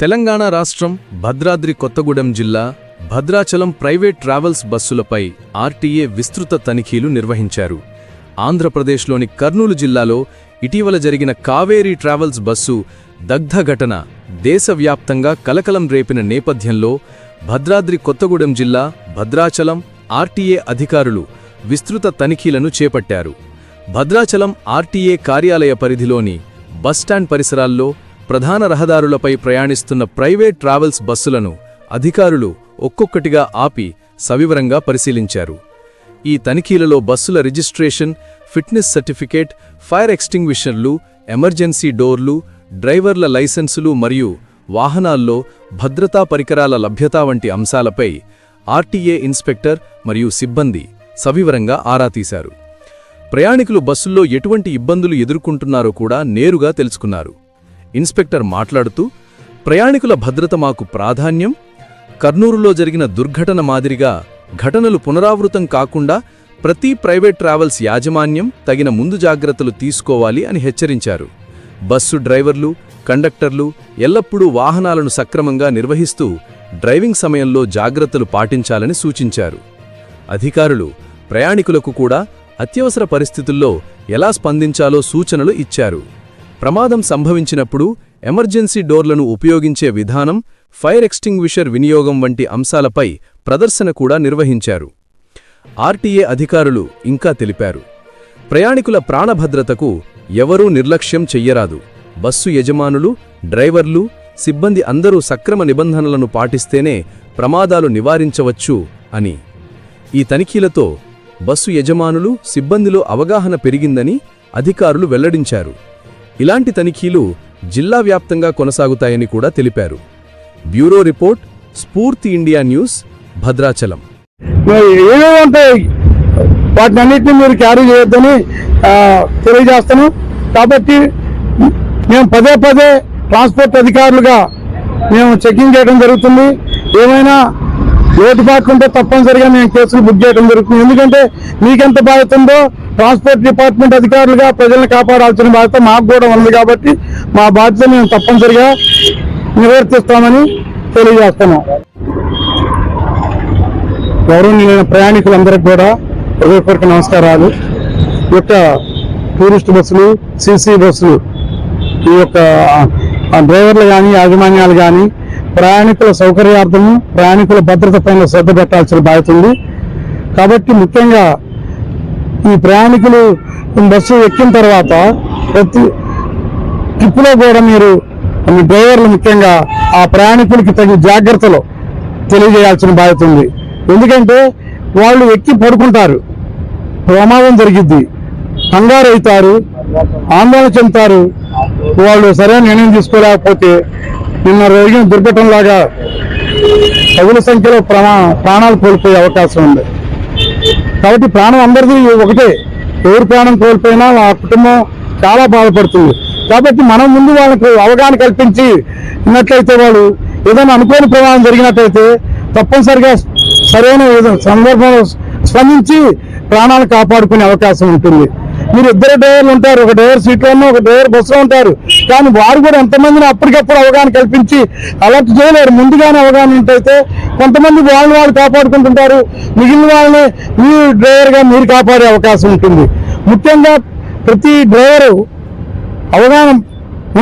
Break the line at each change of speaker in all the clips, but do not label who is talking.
తెలంగాణ రాష్ట్రం భద్రాద్రి కొత్తగూడెం జిల్లా Bhadrachalam private travels బస్సులపై ఆర్టీఏ విస్తృత తనిఖీలు నిర్వహించారు. ఆంధ్రప్రదేశ్లోని కర్నూలు జిల్లాలో ఇటీవల జరిగిన కావేరీ ట్రావెల్స్ బస్సు దగ్ధ ఘటన దేశవ్యాప్తంగా కలకలం రేపిన నేపథ్యంలో భద్రాద్రి కొత్తగూడెం జిల్లా భద్రాచలం ఆర్టీఏ అధికారులు విస్తృత తనిఖీలను చేపట్టారు. భద్రాచలం ఆర్టీఏ కార్యాలయ పరిధిలోని బస్టాండ్ పరిసరాల్లో ప్రధాన రహదారులపై ప్రయాణిస్తున్న ప్రైవేట్ ట్రావెల్స్ బస్సులను అధికారులు ఒక్కొక్కటిగా ఆపి సవివరంగా పరిశీలించారు. ఈ తనిఖీలలో బస్సుల రిజిస్ట్రేషన్ ఫిట్నెస్ సర్టిఫికేట్ ఫైర్ ఎక్స్టింగ్విషర్లు ఎమర్జెన్సీ డోర్లు డ్రైవర్ల లైసెన్సులు మరియు వాహనాల్లో భద్రతా పరికరాల లభ్యత వంటి అంశాలపై ఆర్టీఏ ఇన్స్పెక్టర్ మరియు సిబ్బంది సవివరంగా ఆరా తీశారు. ప్రయాణికులు బస్సుల్లో ఎటువంటి ఇబ్బందులు ఎదుర్కొంటున్నారో కూడా నేరుగా తెలుసుకున్నారు. ఇన్స్పెక్టర్ మాట్లాడుతూ ప్రయాణికుల భద్రత మాకు ప్రాధాన్యం. కర్నూలులో జరిగిన దుర్ఘటన మాదిరిగా ఘటనలు పునరావృతం కాకుండా ప్రతి ప్రైవేట్ ట్రావెల్స్ యాజమాన్యం తగిన ముందు జాగ్రత్తలు తీసుకోవాలి అని హెచ్చరించారు. బస్సు డ్రైవర్లు కండక్టర్లు ఎల్లప్పుడూ వాహనాలను సక్రమంగా నిర్వహిస్తూ డ్రైవింగ్ సమయంలో జాగ్రత్తలు పాటించాలని సూచించారు. అధికారులు ప్రయాణికులకు కూడా అత్యవసర పరిస్థితుల్లో ఎలా స్పందించాలో సూచనలు ఇచ్చారు. ప్రమాదం సంభవించినప్పుడు ఎమర్జెన్సీ డోర్లను ఉపయోగించే విధానం ఫైర్ ఎక్స్టింగ్విషర్ వినియోగం వంటి అంశాలపై ప్రదర్శన కూడా నిర్వహించారు. ఆర్టీఏ అధికారులు ఇంకా తెలిపారు. ప్రయాణికుల ప్రాణభద్రతకు ఎవరూ నిర్లక్ష్యం చెయ్యరాదు. బస్సు యజమానులు డ్రైవర్లు సిబ్బంది అందరూ సక్రమ నిబంధనలను పాటిస్తేనే ప్రమాదాలు నివారించవచ్చు అని. ఈ తనిఖీలతో బస్సు యజమానులు సిబ్బందిలో అవగాహన పెరిగిందని అధికారులు వెల్లడించారు. ఇలాంటి తనిఖీలు జిల్లా వ్యాప్తంగా కొనసాగుతాయని కూడా తెలిపారు. Bureau report Spoorthi India news Bhadrachalam.
వాటిని అన్నింటినీ మీరు క్యారీ చేయొద్దని తెలియజేస్తాను. కాబట్టి మేము పదే పదే ట్రాన్స్పోర్ట్ అధికారులుగా మేము చెకింగ్ చేయడం జరుగుతుంది. ఏమైనా లోటుపాట్లు ఉంటే తప్పనిసరిగా మేము కేసులు బుక్ చేయడం జరుగుతుంది. ఎందుకంటే మీకెంత బాధ్యత ఉందో ట్రాన్స్పోర్ట్ డిపార్ట్మెంట్ అధికారులుగా ప్రజలను కాపాడాల్సిన బాధ్యత మాకు కూడా ఉంది కాబట్టి మా బాధ్యత మేము తప్పనిసరిగా నిర్వర్తిస్తామని తెలియజేస్తున్నాం. గౌరవనీయులైన ప్రయాణికులందరికీ కూడా హృదయపూర్వక నమస్కారాలు. ఈ యొక్క టూరిస్ట్ బస్సులు సిసి బస్సులు ఈ యొక్క డ్రైవర్లు కానీ యాజమాన్యాలు కానీ ప్రయాణికుల సౌకర్యార్థము ప్రయాణికుల భద్రత పైన శ్రద్ధ పెట్టాల్సిన బాధ్యత ఉంది. కాబట్టి ముఖ్యంగా ఈ ప్రయాణికులు బస్సు ఎక్కిన తర్వాత ప్రతి ట్రిప్లో కూడా మీరు మీ డ్రైవర్లు ముఖ్యంగా ఆ ప్రయాణికులకి తగిన జాగ్రత్తలు తెలియజేయాల్సిన బాధ్యత ఉంది. ఎందుకంటే వాళ్ళు ఎక్కి పడుకుంటారు. ప్రమాదం జరిగిద్ది. కంగారు అవుతారు. ఆందోళన చెందుతారు. వాళ్ళు సరైన నిర్ణయం తీసుకోలేకపోతే నిన్న జరిగిన దుర్ఘటనలాగా పదుల సంఖ్యలో ప్రాణాలు కోల్పోయే అవకాశం ఉంది. కాబట్టి ప్రాణం అందరిది ఒకటే. ఎవరు ప్రాణం కోల్పోయినా ఆ కుటుంబం చాలా బాధపడుతుంది. కాబట్టి మనం ముందు వాళ్ళకు అవగాహన కల్పించి ఉన్నట్లయితే వాళ్ళు ఏదైనా అనుకోని ప్రమాదం జరిగినట్లయితే తప్పనిసరిగా సరైన సందర్భంలో స్పందించి ప్రాణాలు కాపాడుకునే అవకాశం ఉంటుంది. మీరు ఇద్దరు డ్రైవర్లు ఉంటారు. ఒక డ్రైవర్ సీట్లోనూ ఒక డ్రైవర్ బస్సులో ఉంటారు. కానీ వారు కూడా ఎంతమందిని అప్పటికప్పుడు అవగాహన కల్పించి అలర్ట్ చేయలేరు ముందుగానే అవగాహన ఉంటైతే కొంతమంది వాళ్ళని వాళ్ళు కాపాడుకుంటుంటారు. మిగిలిన వాళ్ళని మీ డ్రైవర్గా మీరు కాపాడే అవకాశం ఉంటుంది. ముఖ్యంగా ప్రతి డ్రైవరు అవగాహన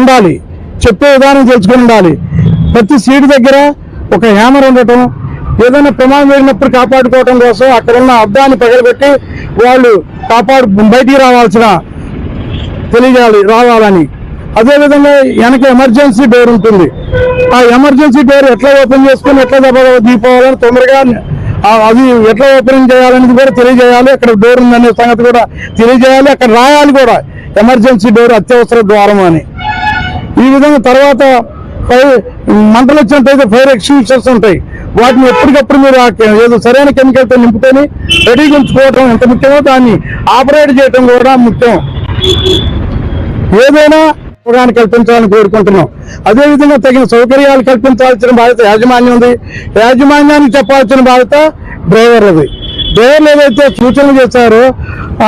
ఉండాలి. చెప్పే విధానం తెలుసుకొని ఉండాలి. ప్రతి సీటు దగ్గర ఒక హ్యామర్ ఉండటం ఏదైనా ప్రమాదం జరిగినప్పుడు కాపాడుకోవడం కోసం అక్కడ ఉన్న అద్దాన్ని పగలబెట్టి వాళ్ళు కాపాడు బయటికి రావాల్సిన తెలియజేయాలి రావాలని. అదేవిధంగా వెనక ఎమర్జెన్సీ డోర్ ఉంటుంది. ఆ ఎమర్జెన్సీ డోర్ ఎట్లా ఓపెన్ చేసుకుని ఎట్లా దెబ్బ దీపోవాలని తొందరగా అది ఎట్లా ఓపెనింగ్ చేయాలనేది కూడా తెలియజేయాలి. అక్కడ డోర్ ఉందనే సంగతి కూడా తెలియజేయాలి. అక్కడ రాయాలి కూడా ఎమర్జెన్సీ డోర్ అత్యవసర ద్వారం అని. ఈ విధంగా తర్వాత ఫైర్ మంటలు వచ్చినట్టయితే ఫైర్ ఎక్స్టింగ్విషర్స్ ఉంటాయి. వాటిని ఎప్పటికప్పుడు మీరు ఏదో సరైన కెమికల్తో నింపుకొని రెడీగా ఉంచుకోవడం ఎంత ముఖ్యమో దాన్ని ఆపరేట్ చేయడం కూడా ముఖ్యం. ఏదైనా ఉపయోగాన్ని కల్పించాలని కోరుకుంటున్నాం. అదేవిధంగా తగిన సౌకర్యాలు కల్పించాల్సిన బాధ్యత యాజమాన్యం ఉంది. యాజమాన్యానికి చెప్పాల్సిన బాధ్యత డ్రైవర్ అది డ్రైవర్లు ఏదైతే సూచనలు చేశారో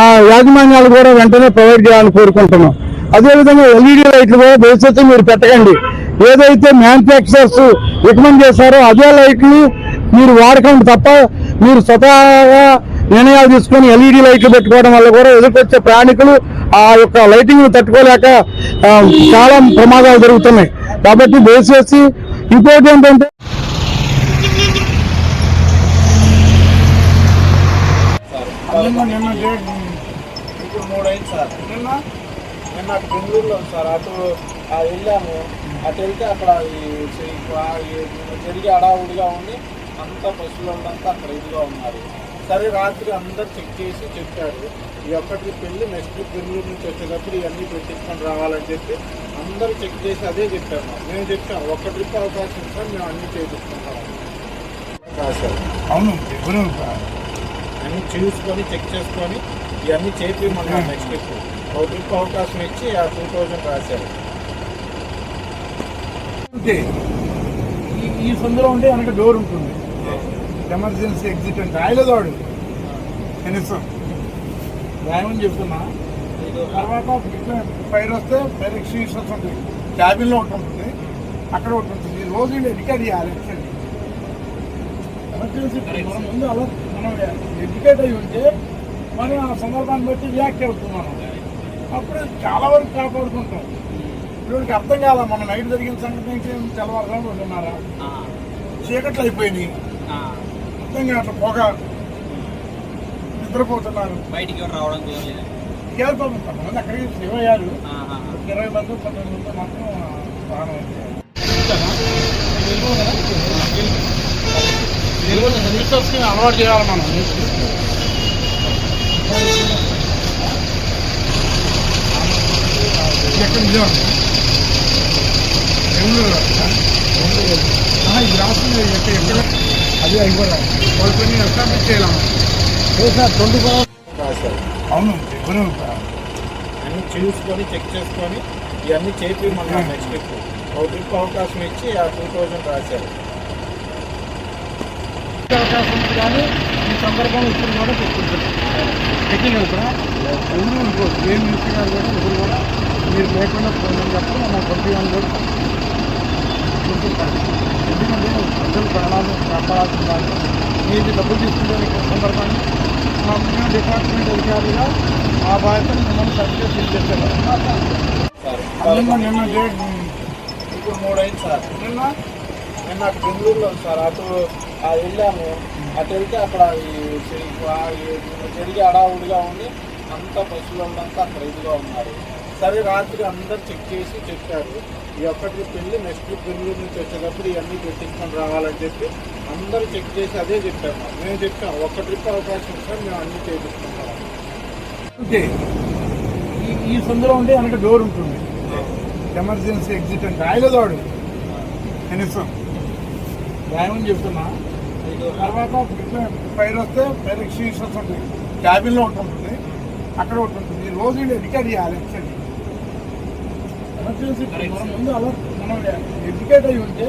ఆ యాజమాన్యాలు కూడా వెంటనే ప్రొవైడ్ చేయాలని కోరుకుంటున్నాం. అదేవిధంగా ఎల్ఈడి లైట్లు కూడా భవిష్యత్తు మీరు పెట్టకండి.
ఏదైతే మ్యానుఫ్యాక్చరర్స్ రికమెండ్ చేశారో అదే లైట్లు మీరు వాడకండి తప్ప మీరు స్వతహాగా నిర్ణయాలు తీసుకొని ఎల్ఈడి లైట్లు పెట్టుకోవడం వల్ల కూడా ఎదుర్కొచ్చే ప్రయాణికులు ఆ యొక్క లైటింగ్ తట్టుకోలేక చాలా ప్రమాదాలు జరుగుతున్నాయి. కాబట్టి దయచేసి ఇంకోటి ఏంటంటే
నిన్న నిన్న ఇప్పుడు మూడు అయింది సార్. నిన్న నిన్న బెంగళూరులో సార్. అటు వెళ్ళాము. అటు వెళ్తే అక్కడ జరిగి అడావుడిగా ఉండి అంతా బస్సులో అంతా అక్కడ ఇదిగా ఉన్నారు. సరే రాత్రి అందరు చెక్ చేసి చెప్పారు. ఈ ఒక్కటి పెళ్ళి నెక్స్ట్ బెంగళూరు నుంచి వచ్చేటప్పుడు ఇవన్నీ పెట్టించుకొని రావాలని చెప్పి అందరూ చెక్ చేసి అదే చెప్పాము మేము చెప్పాము ఒక్క ట్రిప్ అవకాశం సార్ మేము అన్నీ చేపించుకుంటాం
అవును
అన్ని చూసుకొని చెక్ చేసుకొని ఇవన్నీ చేపించమన్నారు నెక్స్ట్ ట్రిప్ ఒక ట్రిప్ అవకాశం ఇచ్చి ఆ టూ థౌజండ్ రాశారు.
ఈ- ఈ సందులో ఉంటే వెనక డోర్ ఉంటుంది. ఎమర్జెన్సీ ఎగ్జిట్ అంటే ఆయలదోడు కనీసం.
న్యాయం చెప్తున్నా.
తర్వాత పైన ఫైర్ వస్తే ఫైర్ ఎక్స్టింగ్విషర్స్ ఉంటుంది క్యాబిన్లో ఒకటి ఉంటుంది. అక్కడ ఒకటి ఉంటుంది. రోజు ఎడికేట్ ఎడ్యుకేట్ చేయాలి. యాక్చువల్లీ ఎమర్జెన్సీ మనం ముందు అలా మనం ఎడ్యుకేట్ అయి ఉంటే మనం ఆ సందర్భాన్ని బట్టి రియాక్ట్ అవుతున్నాం. మనం అప్పుడు చాలా వరకు కాపాడుకుంటాం. వీళ్ళకి అర్థం కాదా మన నైట్ జరిగిన సంగతి ఏంటి తెల్లవారుజాము రెండున్నారా చీకట్లు అయిపోయినాయి అర్థం కావట్ల పొగ. నిద్రపోతున్నారు.
బయటికి రావడం
కేవలం కొంతమంది అక్కడికి సేవ్ అయ్యారు ఇరవై మంది పంతొమ్మిది మంది మాత్రం ప్రాణం అయ్యారు అలవాటు చేయాలి మనం ఎక్కడ ఇది రాస్తుంది ఎక్కడ ఎక్కడ అది అయిపోరా వాళ్ళు కొన్ని ఎస్టాబ్లిష్ చేయాలమ్మా సార్ ట్వంటీ ఫోర్
రాశారు
అవును ఎవరు
అన్ని చూసుకొని చెక్ చేసుకొని ఇవన్నీ చేపించమన్నారు నెక్స్ట్ ట్రిప్ ఒక ట్రిప్ అవకాశం ఇచ్చి ఆ టూ థౌజండ్ రాశారు.
అవకాశం కానీ ఈ సందర్భం ఇప్పుడు కూడా చెప్పుకుంటున్నాం టెక్నికల్ కూడా. ఎవరు అనుకోరు ఏ గారు కూడా ఇప్పుడు కూడా? మీరు లేకుండా పోయిందని చెప్పి మన ట్వంటీ వన్ కూడా గుర్తుంటారు ఎందుకంటే ప్రజలు ప్రాణాలు కాపాడాల్సిన వాళ్ళు మీరు డబ్బులు తీసుకుంటే ఈ సందర్భాన్ని. మా మేము డిపార్ట్మెంట్ అధికారులుగా ఆ బాధ్యతను మిమ్మల్ని సర్టిఫికేట్ తీసుకెళ్ళారు
సార్
నిన్న నిన్న డేట్
ఇప్పుడు మూడు అయింది సార్.
నిన్న?
నిన్న బెంగళూరులో సార్. అటు ఆ వెళ్ళాము. అటు వెళ్తే అక్కడ జరిగి అడావుడిగా ఉండి అంతా బస్సులో అంతా అక్కడ ఇదిగా ఉన్నారు. సరే రాత్రి అందరు చెక్ చేసి చెప్పారు. ఈ ఒక్క ట్రిప్ వెళ్ళి నెక్స్ట్ బెంగళూరు నుంచి వచ్చేటప్పుడు ఇవన్నీ పెట్టించుకొని రావాలని చెప్పి అందరూ చెక్ చేసి అదే చెప్పాము. మేము చెప్పాం ఒక్క ట్రిప్ అవకాశం సార్ మేము అన్ని చేపించుకుంటాం
ఓకే. ఈ- ఈ సందులో ఉంటే వెనక డోర్ ఉంటుంది. ఎమర్జెన్సీ ఎగ్జిట్ అంటే ఆయలదోడు కనీసం. న్యాయం చెప్తున్నా. తర్వాత పైన వస్తే ఫైర్ ఎక్స్టింగ్విషర్స్ ఉంటుంది. క్యాబిన్లో ఒకటి ఉంటుంది. అక్కడ ఒకటి ఉంటుంది. రోజు రికార్డ్ చేయాలి. యాక్చువల్లీ ఎమర్జెన్సీ మనం ముందు అలా మనం ఎడ్యుకేట్ అయి ఉంటే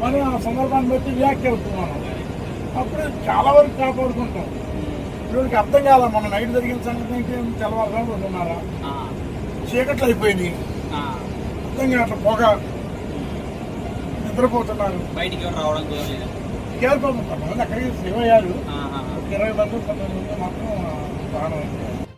మనం ఆ సందర్భాన్ని బట్టి రియాక్ట్ అవుతాం మనం అప్పుడు చాలా వరకు కాపాడుకుంటాం. వీళ్ళకి అర్థం కాదా మన నైట్ జరిగిన సంగతి ఏంటి? తెల్లవారుజాము రెండున్నారా
ఆ.
చీకట్లు అయిపోయినాయి
ఆ.
అర్థం కావట్ల పొగ నిద్రపోతున్నారు.
బయటికి రావడం
కేవలం కొంతమంది అక్కడికి సేవ్ అయ్యారు ఇరవై మంది పంతొమ్మిది మంది మాత్రం ప్రాణం అయ్యారు